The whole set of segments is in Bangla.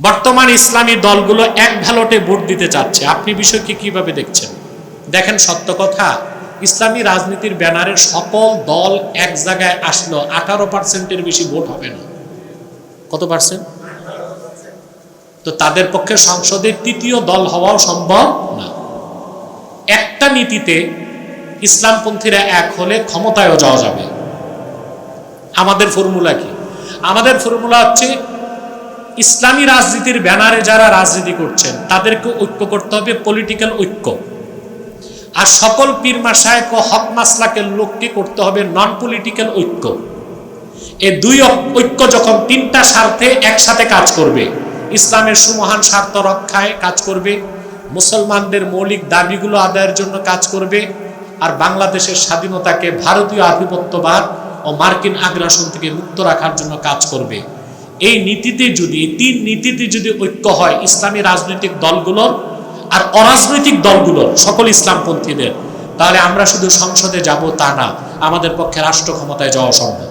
বর্তমান ইসলামী দলগুলো এক ভ্যালটে ভোট দিতে চাচ্ছে। আপনি বিষয়কে কীভাবে দেখছেন? দেখেন সত্য কথা, ইসলামী রাজনীতির ব্যানারে সকল দল এক জায়গায় আসলো, আঠারো পার্সেন্টের বেশি ভোট হবে না। কত পার্সেন্ট তো তাদের পক্ষে সংসদের তৃতীয় দল হওয়াও সম্ভব না। একটা নীতিতে ইসলামপন্থীরা এক হলে ক্ষমতায়ও যাওয়া যাবে। আমাদের ফর্মুলা কি? আমাদের ফর্মুলা হচ্ছে ইসলামী রাজনীতির ব্যানারে যারা রাজনীতি করছেন, তাদেরকে ঐক্য করতে হবে পলিটিক্যাল ঐক্য। আর সকল পীর মাসায়ক ও হক মাসলাকের লোককে করতে হবে নন পলিটিক্যাল ঐক্য। এই দুই ঐক্য যখন তিনটা স্বার্থে একসাথে কাজ করবে, ইসলামের সুমহান স্বার্থ রক্ষায় কাজ করবে, মুসলমানদের মৌলিক দাবিগুলো আদায়ের জন্য কাজ করবে, আর বাংলাদেশের স্বাধীনতাকে ভারতীয় আধিপত্যবাদ ও মার্কিন আগ্রাসন থেকে মুক্ত রাখার জন্য কাজ করবে। এই নীতিতে যদি, তিন নীতিতে যদি ঐক্য হয়, ইসলামী রাজনৈতিক দলগুলোর আর অরাজনৈতিক দলগুলোর, সকল ইসলামপন্থীদের, তাহলে আমরা শুধু সংসদে যাব তা না, আমাদের পক্ষে রাষ্ট্র ক্ষমতায় যাওয়া সম্ভব।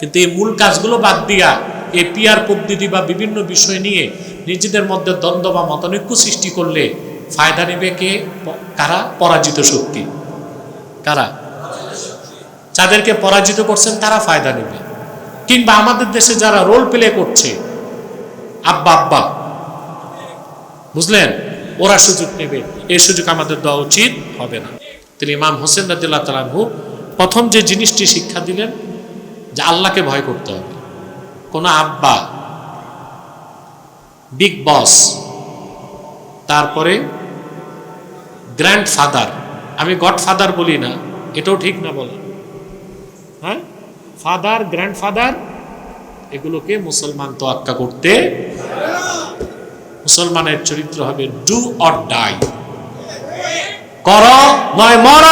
কিন্তু এই মূল কাজগুলো বাদ দিয়া, এই পিয়ার পদ্ধতি বা বিভিন্ন বিষয় নিয়ে নিজেদের মধ্যে দ্বন্দ্ব বা মতানৈক্য সৃষ্টি করলে ফায়দা নেবে কে? কারা? পরাজিত শক্তি। কারা? যাদেরকে পরাজিত করছেন, তারা ফায়দা নেবে। কিংবা আমাদের দেশে যারা রোল প্লে করছে, আব্বা আব্বা, বুঝলেন? ওরা সুযোগ নেবে, এই সুযোগ আমাদের দেওয়া উচিত হবে না। তিনি ইমাম হোসেন রাদিল্লাহ তালাহু প্রথম যে জিনিসটি শিক্ষা দিলেন, যে আল্লাহকে ভয় করতে হবে। কোনো আব্বা বিগ বস তারপরে গ্র্যান্ড ফাদার আমি গড ফাদার বলি না, এটাও ঠিক না বলা। হ্যাঁ? ফাদার গ্র্যান্ড ফাদার এগুলোকে মুসলমান তোয়াক্কা করতে মুসলমানের চরিত্র হবে ডু অর ডাই কর নয় মর।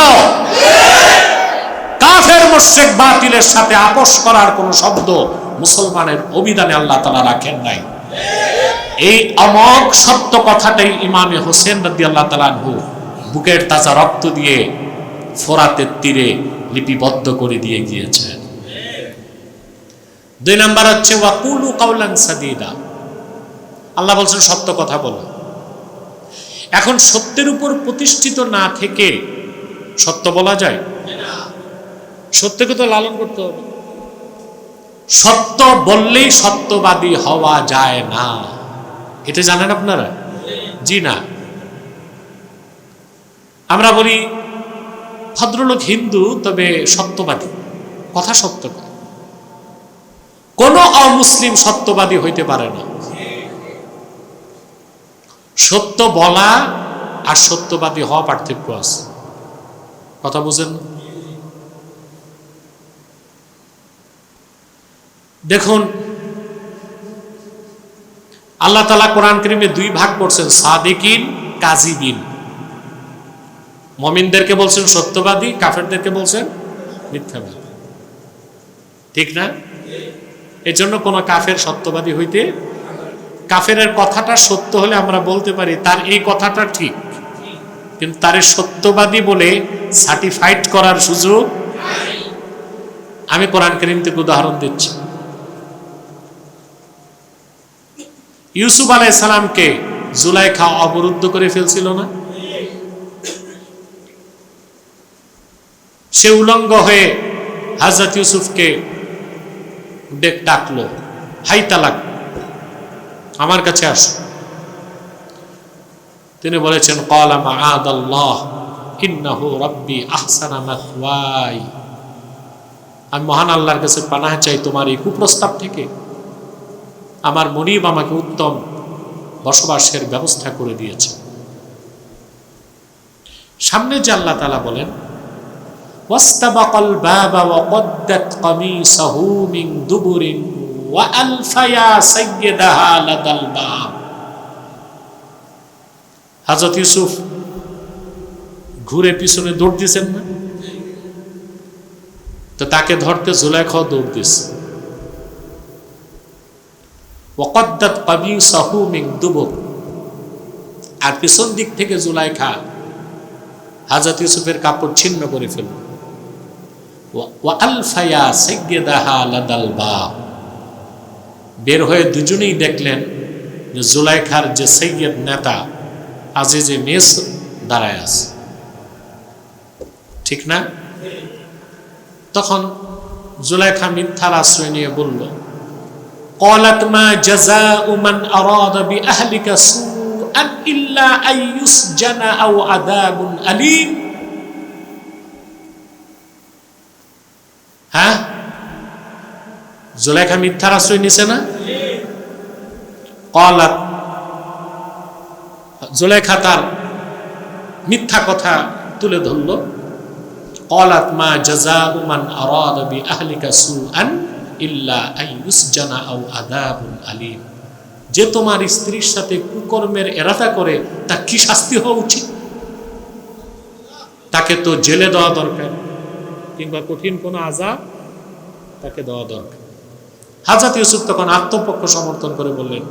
কাফের মুশরিক বাতিলের সাথে আপোষ করার কোন শব্দ মুসলমানের অভিধানে আল্লাহ তাআলা রাখেন নাই। এই অমক সত্য কথাটাই ইমামে হোসেন রাদি আল্লাহ তালানহু বুকের তাজা রক্ত দিয়ে ফোরাতের তীরে লিপিবদ্ধ করে দিয়ে গিয়েছেন। দুই নাম্বার হচ্ছে, ওয়াকুলু কাউলান সাদিদা। আল্লাহ বলছেন, সত্য কথা বলো। এখন সত্যের উপর প্রতিষ্ঠিত না থেকে সত্য বলা যায়? সত্যকে তো লালন করতে হবে। সত্য বললেই সত্যবাদী হওয়া যায় না। এটা জানেন আপনারা? জি না। আমরা বলি, ভদ্রলোক হিন্দু, তবে সত্যবাদী। কথা সত্য। কোন অমুসলিম সত্যবাদী হইতে পারে না। সত্য বলা আর সত্যবাদী হওয়া পার্থক্য আছে। কথা বুঝেন? দেখুন, আল্লাহ তালা কোরআন করিমে দুই ভাগ করছেন সাদিকিন কাজিবিন মমিনদেরকে বলছেন সত্যবাদী, কাফেরদেরকে বলছেন মিথ্যাবাদী। ঠিক না? এর জন্য কোনো কাফের সত্যবাদী হইতে কাফেরের কথাটা সত্য হলে আমরা বলতে পারি, তার এই কথাটা ঠিক। কিন্তু তার সত্যবাদী বলে সার্টিফাইড করার সুযোগ আমি কোরআন করিম থেকে উদাহরণ দিচ্ছি। ইউসুফ আলাইসালামকে জুলাইখা অবরুদ্ধ করে ফেলছিল না? সে উলঙ্গ হয়ে হাজরত ইউসুফকে ডাকলো, হাই তালাক, আমার কাছে আস। তিনি বলেছেন, কলা মাআদ আল্লাহ রাব্বি আহসানা মাথওয়াই। আমি মহান আল্লাহর কাছে পানাহ চাই তোমার এই কুপ্রস্তাব থেকে। আমার মনিব আমাকে উত্তম বসবাসের ব্যবস্থা করে দিয়েছে। সামনে যে আল্লাহ তালা বলেন واستبق الباب وقدت قميصه من دبر وألف يا سيدها لدى الباب হাজরত ইউসুফ ঘুরে পিছনে দৌড় দিয়েছেন না তো তাকে ধরতে জুলাইখাও দৌড় দিছে ওকদ্দাত কামিসাহু মিন দুবুর আর পিছন দিক থেকে জুলাইখা হাজরত ইউসুফের কাপড় ছিন্ন করে ফেলল ওয়া আলফায়া সাইয়্যিদাহা লাদাল বাব বের হয়ে দুজনেই দেখলেন যে জুলাইখার যে সৈয়দ নেতা আজিজে মেস দাঁড়ায় আছে ঠিক না তখন জুলাইখা মিথ্যার আশ্রয় নিয়ে বলল قالت ما جزاء من أراد بأهلك سوءا إلا أن يسجن أو عذاب أليم হ্যাঁ? জুলাইখা মিথ্যার আশ্রয় নিছে না? কলাত, জুলাইখা তার মিথ্যা কথা তুলে ধরল। কলাত, মা জাজা উমান আরাদ বি আহলিকা সুআন ইল্লা আইয়ুসজানা আও আদাবুন আলিম। যে তোমার স্ত্রীর সাথে কুকর্মের এরাতা করে তা কি শাস্তি হওয়া উচিত? তাকে তো জেলে দেওয়া দরকার। কিংবা কঠিন কোনো আজাব তাকে দেওয়া দরকার। হাজাত ইউসুফ তখন আত্মপক্ষ সমর্থন করে বললেন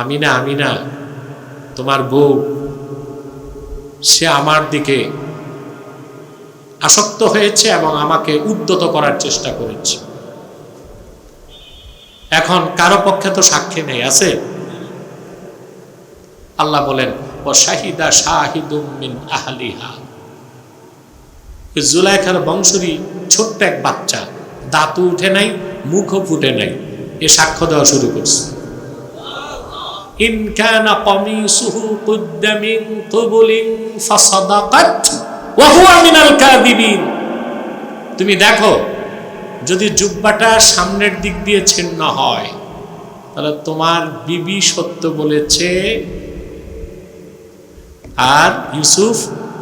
আমিনা আমিনা তোমার বউ, সে আমার দিকে আসক্ত হয়েছে এবং আমাকে উদ্যত করার চেষ্টা করেছে। এখন কারও পক্ষে তো সাক্ষী নেই, আছে? আল্লাহ বলেন ও শাহিদা শাহিদুম মিন আহলিহা। জুলাইখার বংশরী ছোট্ট এক বাচ্চা দাঁতও উঠে নাই, মুখও ফুটে নাই, এ সাক্ষ্য দেওয়া শুরু করছে। তুমি দেখো, যদি জুব্বাটা সামনের দিক দিয়ে ছিন্ন হয়, তাহলে তোমার বিবি সত্য বলেছে আর ইউসুফ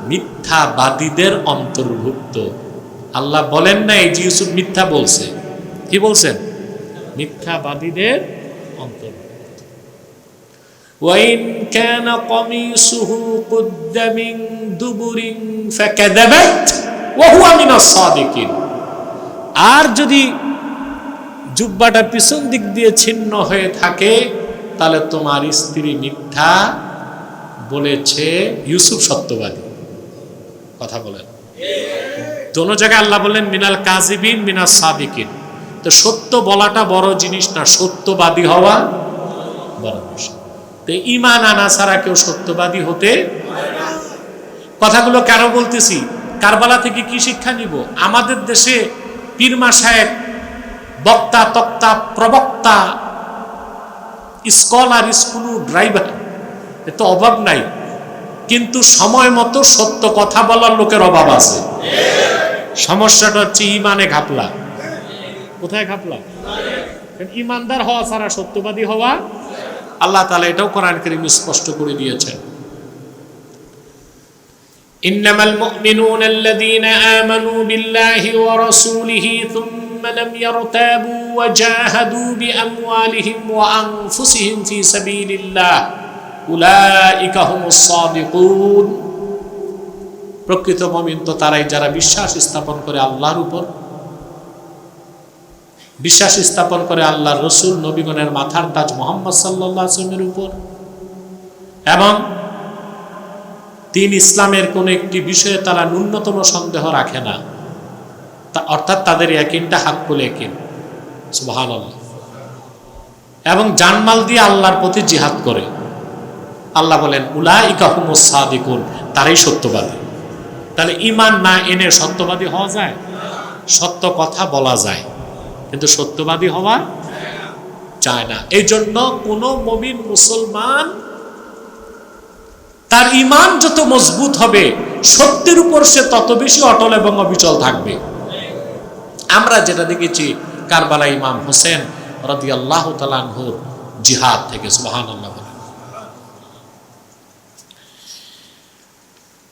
মিথ্যাবাদীদের অন্তর্ভুক্ত আল্লাহ বলেন না এই যে ইউসুফ মিথ্যা বলছে কি বলছেন মিথ্যাবাদীদের অন্তর্ভুক্ত وإن كان قميصه قد من دبر فكذبت وهو من الصادقين আর যদি জুব্বাটা পিছন দিক দিয়ে ছিন্ন হয়ে থাকে তাহলে তোমার স্ত্রী মিথ্যা বলেছে ইউসুফ সত্যবাদী। কথা বলেন। দোনো জায়গায় আল্লাহ বললেন, মিনাল কাজিবিন মিনাল সাদিকিন। তো সত্য বলাটা বড় জিনিস না, সত্যবাদী হওয়া বড় বিষয়। তো ইমান আনা ছাড়া কেউ সত্যবাদী হতে কথাগুলো কেন বলতেছি? কারবালা থেকে কি শিক্ষা নিব? আমাদের দেশে পীরমা সাহেব বক্তা, তক্তা, প্রবক্তা, স্কলার, স্কুল, ড্রাইভার এত অভাব নাই কিন্তু সময় মতো সত্য কথা বলার লোকের অভাব আছে সমস্যাটা হচ্ছে ইমানে ঘাপলা কোথায় ঘাপলা ইমানদার হওয়া ছাড়া সত্যবাদী হওয়া আল্লাহ তালা এটাও কোরআন করিম স্পষ্ট করে দিয়েছেন إنما المؤمنون الذين آمنوا بالله ورسوله ثم لم يرتابوا وجاهدوا بأموالهم وأنفسهم في سبيل الله প্রকৃত মমিন তো তারাই যারা বিশ্বাস স্থাপন করে আল্লাহর উপর। বিশ্বাস স্থাপন করে আল্লাহর রসুল নবীগণের মাথার তাজ মোহাম্মদ সাল্লামের উপর। এবং তিন ইসলামের কোনো একটি বিষয়ে তারা ন্যূনতম সন্দেহ রাখে না। তা অর্থাৎ তাদের একিনটা বলে একিন। সুবাহ এবং জানমাল দিয়ে আল্লাহর প্রতি জিহাদ করে। আল্লাহ বলেন উলা ইকাহুমুসাদিকুন তারাই সত্যবাদী। তাহলে ইমান না এনে সত্যবাদী হওয়া যায়? সত্য কথা বলা যায়, কিন্তু সত্যবাদী হওয়া চায় না। এই জন্য কোন মমিন মুসলমান, তার ইমান যত মজবুত হবে, সত্যের উপর সে তত বেশি অটল এবং অবিচল থাকবে। আমরা যেটা দেখেছি কারবালা ইমাম হোসেন রদি আল্লাহ তালানহুর জিহাদ থেকে সুবাহান আল্লাহ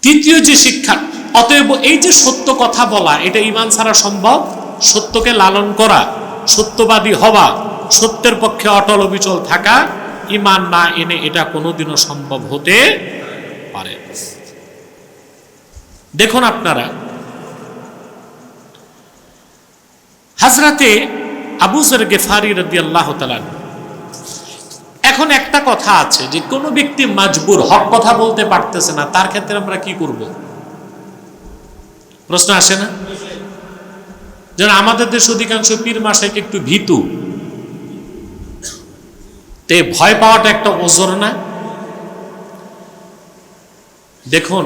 তৃতীয় যে শিক্ষা, অতএব এই যে সত্য কথা বলা, এটা ইমান ছাড়া সম্ভব? সত্যকে লালন করা, সত্যবাদী হওয়া, সত্যের পক্ষে অটল অবিচল থাকা ইমান না এনে এটা কোনোদিনও সম্ভব হতে পারে দেখুন আপনারা, হাজরাতে আবুজর গেফারি রদি আল্লাহ এখন একটা কথা আছে, যে কোনো ব্যক্তি মাজবুর হক কথা বলতে পারতেছে না, তার ক্ষেত্রে আমরা কি করব? প্রশ্ন আসে না? যেন আমাদের দেশ অধিকাংশ পীর মাসাইকে একটু ভীতু। তে ভয় পাওয়াটা একটা ওজোর না? দেখুন,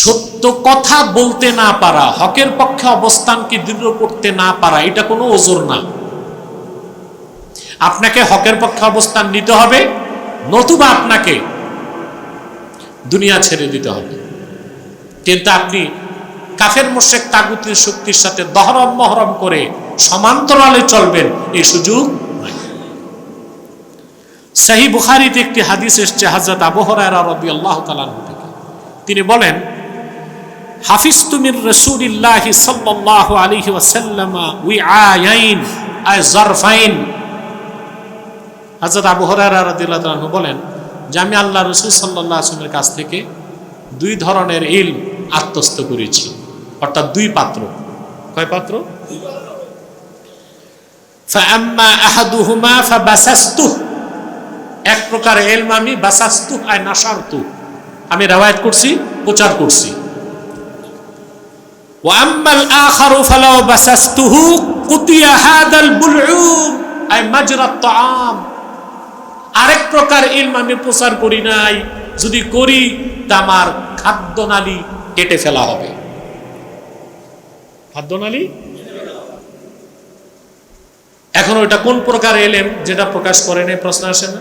সত্য কথা বলতে না পারা, হকের পক্ষে অবস্থানকে দৃঢ় করতে না পারা, এটা কোনো ওজোর না। আপনাকে হকের পক্ষে অবস্থান নিতে হবে, নতুবা আপনাকে দুনিয়া ছেড়ে দিতে হবে। কিন্তু আপনি কাফের মোশেক তাগুতির শক্তির সাথে দহরম মহরম করে সমান্তরালে চলবেন, এই সুযোগ সাহি বুখারিতে একটি হাদিস এসছে হাজরত আবহরায়রা রবি আল্লাহ তালান থেকে। তিনি বলেন হাফিজ তুমির রসুলিল্লাহি সাল্লাল্লাহু আলাইহি ওয়াসাল্লাম উই আয়াইন আয় জরফাইন হযরত আবু হুরায়রা রাদিয়াল্লাহু তাআলা বলেন যে আমি আল্লাহ রসুল সাল্লাল্লাহু আলাইহি ওয়াসাল্লামের কাছ থেকে দুই ধরনের ইলম আত্মস্থ করেছি অর্থাৎ দুই পাত্র কয় পাত্র فأما أحدهما فبسسته এক প্রকার এলম আমি বাসাস্তু আয় নাসারতু আমি রেওয়ায়ত করছি প্রচার করছি وأما الآخر فلو بسسته قطي هذا البلعوم أي مجرى الطعام আরেক প্রকার ইলম আমি প্রচার করি নাই। যদি করি, তা আমার খাদ্যনালী কেটে ফেলা হবে। খাদ্যনালী? এখন ওইটা কোন প্রকার এলেম যেটা প্রকাশ করে নেই? প্রশ্ন আসে না?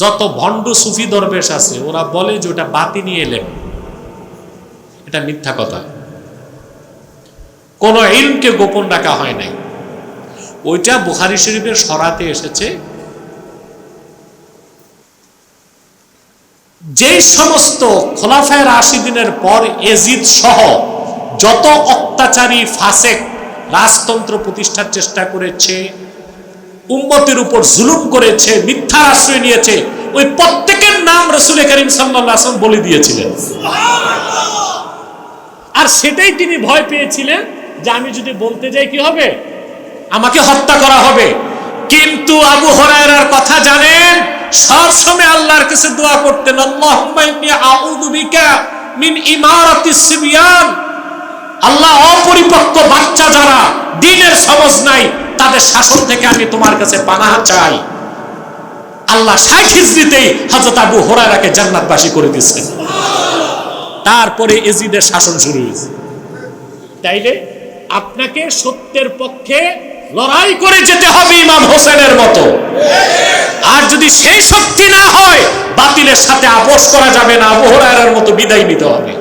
যত ভণ্ড সুফি দরবেশ আছে, ওরা বলে যে ওটা বাতিনি এলেম। এটা মিথ্যা কথা। কোন ইলমকে গোপন রাখা হয় নাই। ওইটা বুখারি শরীফের সরাতে এসেছে যে সমস্ত খোলাফায় রাশিদিনের পর এজিদ সহ যত অত্যাচারী ফাসেক রাজতন্ত্র প্রতিষ্ঠার চেষ্টা করেছে, উম্মতের উপর জুলুম করেছে মিথ্যা আশ্রয় নিয়েছে, ওই প্রত্যেকের নাম রসুল করিম সাল্লাম বলে দিয়েছিলেন। আর সেটাই তিনি ভয় পেয়েছিলেন যে আমি যদি বলতে যাই কি হবে? আমাকে হত্যা করা হবে। কিন্তু আবু হরায়রার কথা জানেন সব সময় আল্লাহর কাছে দোয়া করতেন, আল্লাহুম্মা ইন্নী আউযু বিকা মিন ইমারাতিস সিবিয়ান। আল্লাহ অপরিপক্ক বাচ্চা যারা, দিনের সমজ নাই, তাদের শাসন থেকে আমি তোমার কাছে পানাহা চাই। আল্লাহ ষাট হিজড়িতেই হযরত আবু হুরায়রাকে জান্নাতবাসী করে দিয়েছেন। তারপরে এজিদের শাসন শুরু হয়েছে। তাইলে আপনাকে সত্যের পক্ষে লড়াই করে যেতে হবে ইমাম হোসেনের মতো। আর যদি সেই শক্তি না হয়, বাতিলের সাথে আপোষ করা যাবে না আবু মতো বিদায় নিতে হবে।